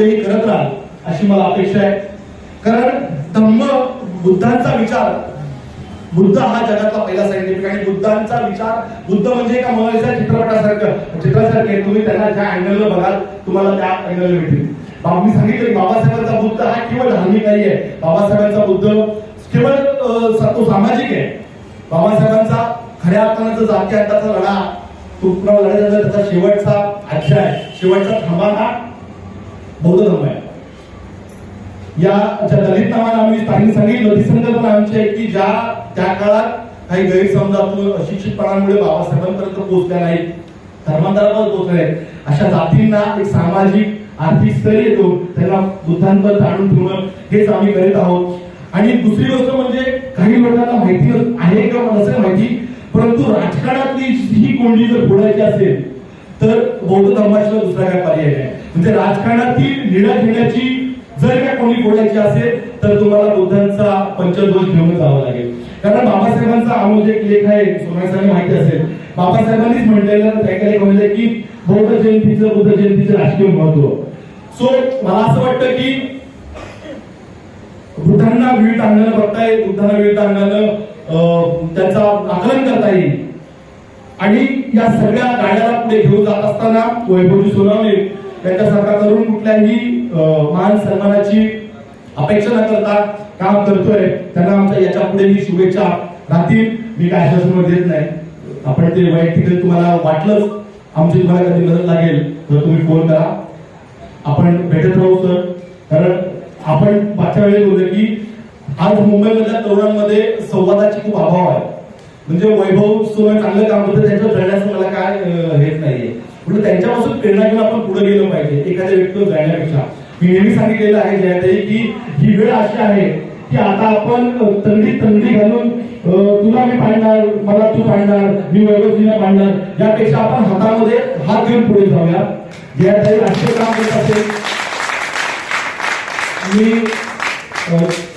पुढेही करत राहाल अशी मला अपेक्षा आहे. कारण धम्म बुद्धांचा विचार बुद्ध हा जगातला पहिला सायंटिफिक आणि बुद्धांचा विचार बुद्ध म्हणजे एका महलच्या चित्रपटासारखं. चित्रासारखे तुम्ही त्यांना ज्या अँगलला बघाल तुम्हाला त्या अँगलला भेटेल. मी सांगितलं बाबासाहेबांचा बुद्ध हा केवळ धार्मिक नाही आहे. बाबासाहेबांचा बुद्ध केवळ तो सामाजिक आहे. बाबासाहेबांचा खऱ्या अर्थानं जो जाती अंताचा लढा तो लढा त्याचा शेवटचा अध्याय शेवटचा थांबा हा बौद्ध धर्म आहे. या ज्या दलित नावाने आम्ही त्यांनी सांगितलं ती संकल्पना आमची आहे की ज्या त्या काळात काही गैरसमजातून अशिक्षितपणामुळे बाबासाहेबांपर्यंत पोहोचल्या नाहीत धर्मांतरावर पोहोचल्या नाहीत. अशा जातींना एक सामाजिक आर्थिक स्थैर्य देऊन त्यांना बुद्धांवर जाणून ठेवणं हेच आम्ही करीत आहोत. आणि दुसरी गोष्ट म्हणजे काही लोकांना माहिती आहे किंवा नसेल माहिती? परंतु राजकारणातली ही कोंडी जर फोडायची असेल तर बौद्ध धर्माशिवाय दुसरा काय पर्याय नाही. म्हणजे राजकारणातील निर्णय घेण्याची जर का कोणी बोलायची असेल तर तुम्हाला बुद्धांचा पंचदोष घेऊन जावं लागेल. कारण बाबासाहेबांचा अमोल एक लेख आहे सोनासाहेब माहिती असेल. बाबासाहेबांनीच म्हटलेलं त्या लेख म्हणजे की बौद्ध जयंतीचं बुद्ध जयंतीचं राजकीय महत्त्व. सो मला असं वाटतं की बुद्धांना वेळ अंगानं बघता येईल बुद्धांना वेळ अंगानं अं, त्याचा आकलन करता येईल. आणि या सगळ्या गाड्याला पुढे घेऊन जात असताना वैभवजी सोनावणे त्यांच्यासारखा तरुण कुठल्याही मान सन्मानाची अपेक्षा न करता काम करतोय त्यांना आमच्या याच्या पुढेही शुभेच्छा राहतील. मी काय आश्वासन देत नाही. आपण ते वैयक्तिक तुम्हाला वाटलंच आमची तुम्हाला कधी मदत लागेल तर तुम्ही फोन करा. आपण भेटत राहू सर. कारण आपण मागच्या वेळेस बोलतो की आज मुंबईमधल्या तरुणांमध्ये संवादाची खूप अभाव आहे. म्हणजे वैभव सोनं चांगलं काम करतं त्यांच्यावर जळण्याचं मला काय हेच नाहीये. म्हणजे त्यांच्यापासून प्रेरणा घेऊन आपण पुढे गेलो पाहिजे एखाद्या व्यक्तीवर जाण्यापेक्षा. मी नेहमी सांगितलेलं आहे जयताई की ही वेळ अशी आहे की आता आपण अं, तंगडी तंगडी घालून तुला मी पाडणार मला तू पाडणार मी वैभवजीला पाडणार यापेक्षा आपण हातामध्ये हात घेऊन पुढे जाऊया. जयताई राष्ट्रीय काम करत असेल. मी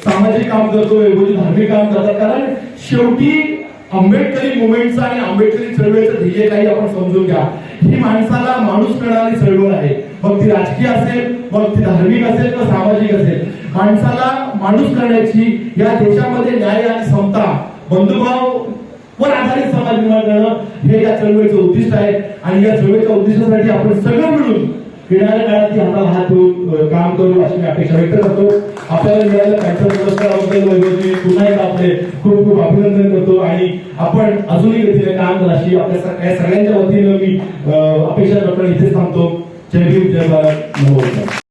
सामाजिक काम करतो वैभवजी धार्मिक काम करतात कारण शेवटी आंबेडकरी मुवमेंटचा आणि आंबेडकरी चळवळीचं ध्येय काही आपण समजून घ्या. ही माणसाला माणूस करणारी चळवळ आहे. मग ती राजकीय असेल मग ती धार्मिक असेल किंवा सामाजिक असेल माणसाला माणूस करण्याची या देशामध्ये न्याय आणि समता बंधुभाव वर आधारित समाज निर्माण करणं हे या चळवळीचं उद्दिष्ट आहे. आणि या चळवळीच्या उद्दिष्टासाठी आपण सगळं मिळून येणाऱ्या काळात ती हाताला काम करू अशी मी अपेक्षा व्यक्त करतो. आपल्याला मिळालेल्या पॅन्सर पुरस्काराबद्दल वैभवजी पुन्हा एकदा आपले खूप खूप अभिनंदन करतो. आणि आपण अजूनही गतीने काम करा अशी आपल्या सगळ्यांच्या वतीनं मी अपेक्षा डॉक्टर आणि इथेच थांबतो. जय भीम जय भारत.